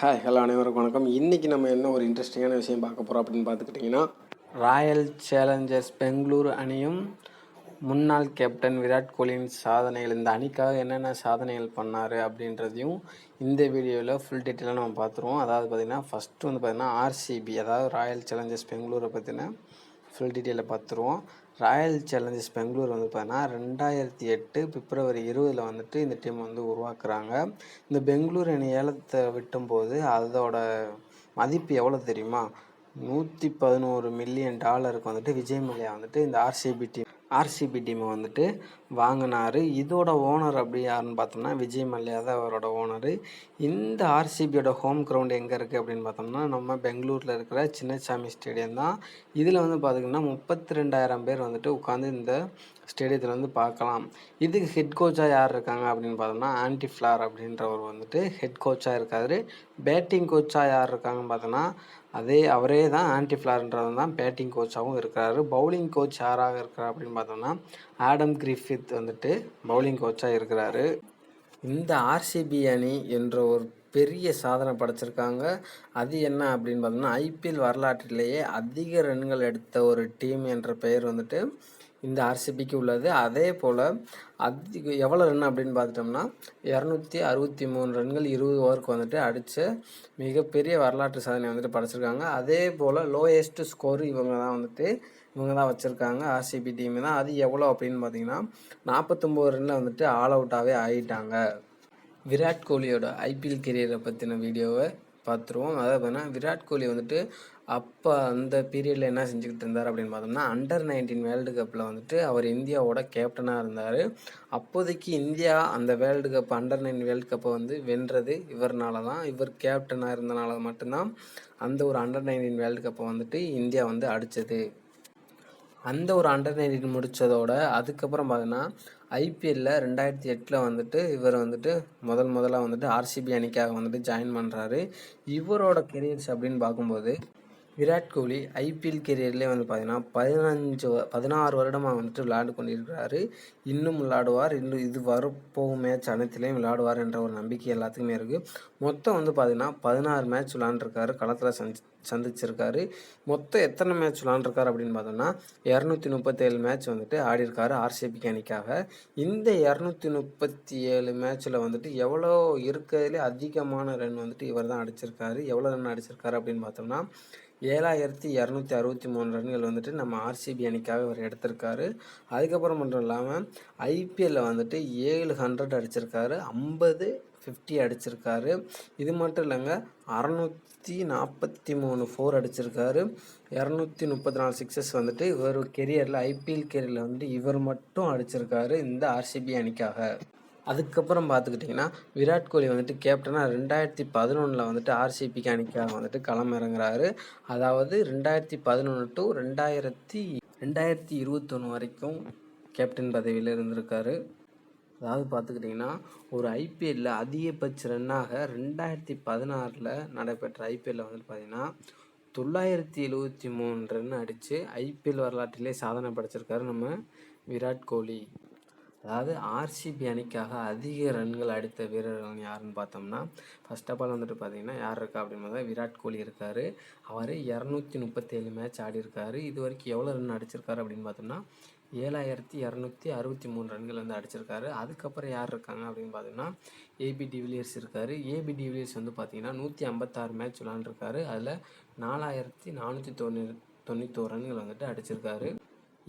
Hi hello அனைவருக்கும் வணக்கம். இன்றைக்கி நம்ம என்ன ஒரு இன்ட்ரெஸ்டிங்கான விஷயம் பார்க்க போகிறோம் அப்படின்னு பார்த்துக்கிட்டிங்கன்னா ராயல் சேலஞ்சர்ஸ் பெங்களூர் அணியும் முன்னாள் கேப்டன் விராட் கோலியின் சாதனைகள். இந்த அணிக்காக என்னென்ன சாதனைகள் பண்ணார் அப்படின்றதையும் இந்த வீடியோவில் ஃபுல் டீட்டெயிலாக நம்ம பார்த்துருவோம். அதாவது பார்த்திங்கன்னா ஃபஸ்ட்டு வந்து பார்த்திங்கன்னா ஆர்சிபி அதாவது ராயல் சேலஞ்சர்ஸ் பெங்களூரை பற்றின ஃபுல் டீட்டெயிலில் பார்த்துருவோம் ராயல் சேலஞ்சர்ஸ் பெங்களூர் வந்து பார்த்தீங்கன்னா ரெண்டாயிரத்தி எட்டு பிப்ரவரி இருபதில் வந்துட்டு இந்த டீம் வந்து உருவாக்குறாங்க. இந்த பெங்களூர் அணி ஏலத்தை விட்டும்போது அதோட மதிப்பு எவ்வளோ தெரியுமா? நூற்றி பதினோரு மில்லியன் டாலருக்கு வந்துட்டு விஜய் மல்லையா வந்துட்டு இந்த ஆர்சிபி டீம் ஆர்சிபி டீமை வந்துட்டு வாங்கினார். இதோட ஓனர் அப்படி யாருன்னு பார்த்தோம்னா விஜய் மல்லையா தான் அவரோட ஓனரு இந்த ஆர்சிபியோட ஹோம் கிரவுண்ட் எங்கே இருக்குது அப்படின்னு பார்த்தோம்னா நம்ம பெங்களூரில் இருக்கிற சின்னசாமி ஸ்டேடியம் தான். இதில் வந்து பார்த்திங்கன்னா முப்பத்தி ரெண்டாயிரம் பேர் வந்துட்டு உட்காந்து இந்த ஸ்டேடியத்தில் வந்து பார்க்கலாம். இதுக்கு ஹெட் கோச்சாக யார் இருக்காங்க அப்படின்னு பார்த்தோம்னா ஆன்டி ஃப்ளார் அப்படின்றவர் வந்துட்டு ஹெட் கோச்சாக இருக்காரு. பேட்டிங் கோச்சாக யார் இருக்காங்கன்னு பார்த்தோன்னா அதே அவரே தான் ஆன்டி ஃபிளார்ன்றது தான் பேட்டிங் கோச்சாகவும் இருக்கிறாரு. பவுலிங் கோச் யாராக இருக்கிறார் அப்படின்னு பார்த்தோம்னா ஆடம் கிரிஃபித் வந்துட்டு பவுலிங் கோச்சாக இருக்கிறாரு. இந்த ஆர்சிபி அணி என்ற ஒரு பெரிய சாதனை படைச்சிருக்காங்க. அது என்ன அப்படின்னு பார்த்தோம்னா ஐபிஎல் வரலாற்றிலேயே அதிக ரன்கள் எடுத்த ஒரு டீம் என்ற பெயர் வந்துட்டு இந்த ஆர்சிபிக்கு உள்ளது. அதே போல் அதுக்கு எவ்வளோ ரன் அப்படின்னு பார்த்துட்டோம்னா இரநூத்தி அறுபத்தி மூணு ரன்கள் இருபது ஓவருக்கு வந்துட்டு அடித்த மிகப்பெரிய வரலாற்று சாதனை வந்துட்டு படைச்சிருக்காங்க. அதே போல் லோயஸ்ட் ஸ்கோர் இவங்க தான் வந்துட்டு இவங்க தான் வச்சுருக்காங்க ஆர்சிபி டீம் தான். அது எவ்வளோ அப்படின்னு பார்த்தீங்கன்னா நாற்பத்தொம்போது ரன்னில் வந்துட்டு ஆல் அவுட்டாகவே ஆகிட்டாங்க விராட் கோலியோட ஐபிஎல் கெரியரை பற்றின வீடியோவை பார்த்துருவோம். அதாவது பார்த்தீங்கன்னா விராட் கோலி வந்துட்டு அப்போ அந்த பீரியடில் என்ன செஞ்சுக்கிட்டு இருந்தார் அப்படின்னு பார்த்தோம்னா அண்டர் நைன்டீன் வேர்ல்டு கப்பில் வந்துட்டு அவர் இந்தியாவோட கேப்டனாக இருந்தார். அப்போதைக்கு இந்தியா அந்த world cup under nine world கப்பை வந்து வென்றது இவர்னால தான் இவர் கேப்டனாக இருந்தனால மட்டும்தான் அந்த ஒரு அண்டர் நைன்டீன் வேர்ல்டு கப்பை வந்துட்டு இந்தியா வந்து அடித்தது அந்த ஒரு அண்டர் நைன்டீன் முடித்ததோட அதுக்கப்புறம் பார்த்தீங்கன்னா ஐபிஎல்லில் ரெண்டாயிரத்தி எட்டில் வந்துட்டு இவர் வந்துட்டு முதல் முதலாக வந்துட்டு ஆர்சிபி அணிக்காக வந்துட்டு ஜாயின் பண்ணுறாரு இவரோட கெரியர்ஸ் அப்படின்னு பார்க்கும்போது விராட் கோலி ஐபிஎல் கெரியர்லேயே வந்து பார்த்தீங்கன்னா பதினஞ்சு பதினாறு வருடமாக வந்துட்டு விளையாண்டு கொண்டிருக்கிறாரு. இன்னும் விளையாடுவார் இன்னும் இது வரப்போகும் மேட்ச் அனைத்துலேயும் விளையாடுவார் என்ற ஒரு நம்பிக்கை எல்லாத்துக்குமே இருக்குது மொத்தம் வந்து பார்த்தீங்கன்னா பதினாறு மேட்ச் விளாண்டுருக்காரு களத்தில் சந்தி சந்திச்சிருக்காரு. மொத்தம் எத்தனை மேட்ச் விளாண்டுருக்காரு அப்படின்னு பார்த்தோம்னா இரநூத்தி முப்பத்தேழு மேட்ச் வந்துட்டு ஆடிருக்காரு ஆர்சிபி அணிக்காக. இந்த இரநூத்தி முப்பத்தி ஏழு மேட்ச்சில் வந்துட்டு எவ்வளோ இருக்கிறதுலே அதிகமான ரன் வந்துட்டு இவர் தான் அடிச்சிருக்காரு. எவ்வளோ ரன் அடிச்சிருக்காரு அப்படின்னு பார்த்தோம்னா ஏழாயிரத்தி இரநூத்தி அறுபத்தி மூணு ரன்கள் வந்துட்டு நம்ம ஆர்சிபி அணிக்காக அவர் எடுத்திருக்காரு. அதுக்கப்புறம் மட்டும் இல்லாமல் ஐபிஎல்லில் வந்துட்டு ஏழு ஹண்ட்ரட் அடிச்சிருக்காரு. ஐம்பது ஃபிஃப்டி அடிச்சிருக்காரு. இது மட்டும் இல்லைங்க அறநூற்றி நாற்பத்தி மூணு ஃபோர் அடிச்சிருக்காரு. இரநூத்தி முப்பத்தி நாலு சிக்ஸஸ் வந்துட்டு இவர் கெரியரில் ஐபிஎல் கெரியரில் வந்துட்டு இவர் மட்டும் அடிச்சிருக்காரு இந்த ஆர்சிபி அணிக்காக. அதுக்கப்புறம் பார்த்துக்கிட்டிங்கன்னா விராட் கோலி வந்துட்டு கேப்டனாக ரெண்டாயிரத்தி பதினொன்றில் வந்துட்டு ஆர்சிபிக்கு அணிக்காக வந்துட்டு களம் இறங்குறாரு. அதாவது ரெண்டாயிரத்தி பதினொன்று டு ரெண்டாயிரத்தி ரெண்டாயிரத்தி இருபத்தொன்று வரைக்கும் கேப்டன் பதவியில் இருந்திருக்காரு. அதாவது பார்த்துக்கிட்டிங்கன்னா ஒரு ஐபிஎல்லில் அதிகபட்ச ரன்னாக ரெண்டாயிரத்தி பதினாறில் நடைபெற்ற ஐபிஎல்லில் வந்துட்டு பார்த்திங்கன்னா தொள்ளாயிரத்தி எழுபத்தி மூணு ரன் அடித்து ஐபிஎல் வரலாற்றிலே சாதனை படைச்சிருக்காரு நம்ம விராட் கோலி. அதாவது ஆர்சிபி அணிக்காக அதிக ரன்கள் அடித்த வீரர்கள் யாருன்னு பார்த்தோம்னா ஃபர்ஸ்ட் ஆஃப் ஆல் வந்துட்டு பார்த்தீங்கன்னா யார் இருக்கா அப்படின்னு பார்த்தா விராட் கோலி இருக்கார். அவர் இரநூத்தி முப்பத்தேழு மேட்ச் ஆடி இருக்காரு இது வரைக்கும் எவ்வளோ ரன் அடிச்சிருக்காரு அப்படின்னு பார்த்தோம்னா ஏழாயிரத்தி இரநூத்தி அறுபத்தி மூணு ரன்கள் வந்து அடிச்சிருக்காரு. அதுக்கப்புறம் யார் இருக்காங்க அப்படின்னு பார்த்தீங்கன்னா ஏபி டிவிலியர்ஸ் இருக்கார். ஏபி டிவிலியர்ஸ் வந்து பார்த்தீங்கன்னா நூற்றி ஐம்பத்தாறு மேட்ச் விளாண்டுருக்காரு அதில் நாலாயிரத்தி நானூற்றி தொண்ணூறு தொண்ணூத்தோரு ரன்கள் வந்துட்டு அடிச்சிருக்காரு.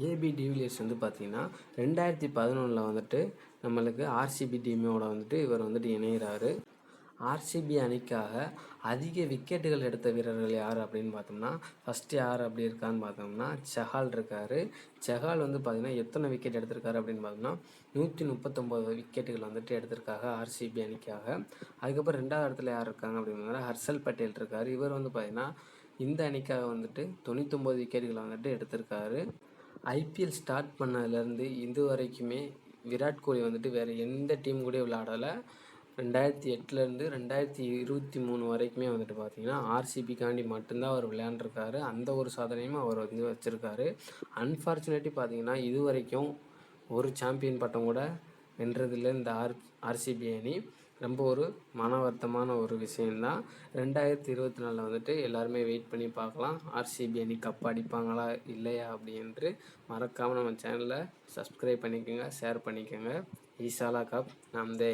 ஏபி டிவிலியர்ஸ் வந்து பார்த்திங்கன்னா ரெண்டாயிரத்தி பதினொன்றில் வந்துட்டு நம்மளுக்கு ஆர்சிபி டீமோட வந்துட்டு இவர் வந்துட்டு இணைகிறாரு ஆர்சிபி அணிக்காக அதிக விக்கெட்டுகள் எடுத்த வீரர்கள் யார் அப்படின்னு பார்த்தோம்னா ஃபஸ்ட்டு யார் அப்படி இருக்கான்னு பார்த்தோம்னா செஹால் இருக்கார். செஹால் வந்து பார்த்திங்கன்னா எத்தனை விக்கெட் எடுத்திருக்காரு அப்படின்னு பார்த்தோம்னா நூற்றி முப்பத்தொம்போது விக்கெட்டுகள் வந்துட்டு எடுத்திருக்காங்க ஆர்சிபி அணிக்காக. அதுக்கப்புறம் ரெண்டாவது இடத்துல யார் இருக்காங்க அப்படின்னு ஹர்ஷல் பட்டேல் இருக்கார். இவர் வந்து பார்த்திங்கன்னா இந்த அணிக்காக வந்துட்டு தொண்ணூத்தொம்பது விக்கெட்டுகளை வந்துட்டு எடுத்திருக்காரு. ஐபிஎல் ஸ்டார்ட் பண்ணதுலேருந்து இது வரைக்குமே விராட் கோலி வந்துட்டு வேறு எந்த டீம் கூட விளையாடலை. ரெண்டாயிரத்தி எட்டுலேருந்து ரெண்டாயிரத்தி இருபத்தி மூணு வரைக்குமே வந்துட்டு பார்த்தீங்கன்னா ஆர்சிபிக்காண்டி மட்டும்தான் அவர் விளையாண்டுருக்காரு. அந்த ஒரு சாதனையும் அவர் வந்து வச்சுருக்காரு. அன்ஃபார்ச்சுனேட்லி பார்த்தீங்கன்னா இது வரைக்கும் ஒரு சாம்பியன் பட்டம் கூட வென்றதில்லை இந்த ஆர் ஆர்சிபி அணி. ரொம்ப ஒரு மன வருத்தமான ஒரு விஷயந்தான் ரெண்டாயிரத்தி இருபத்தி நாலில் வந்துட்டு எல்லாருமே வெயிட் பண்ணி பார்க்கலாம். ஆர்சிபி அணி கப் அடிப்பாங்களா இல்லையா அப்படின்ட்டு மறக்காமல் நம்ம சேனலை சப்ஸ்கிரைப் பண்ணிக்கோங்க ஷேர் பண்ணிக்கோங்க. ஈசாலா கப் நம்தே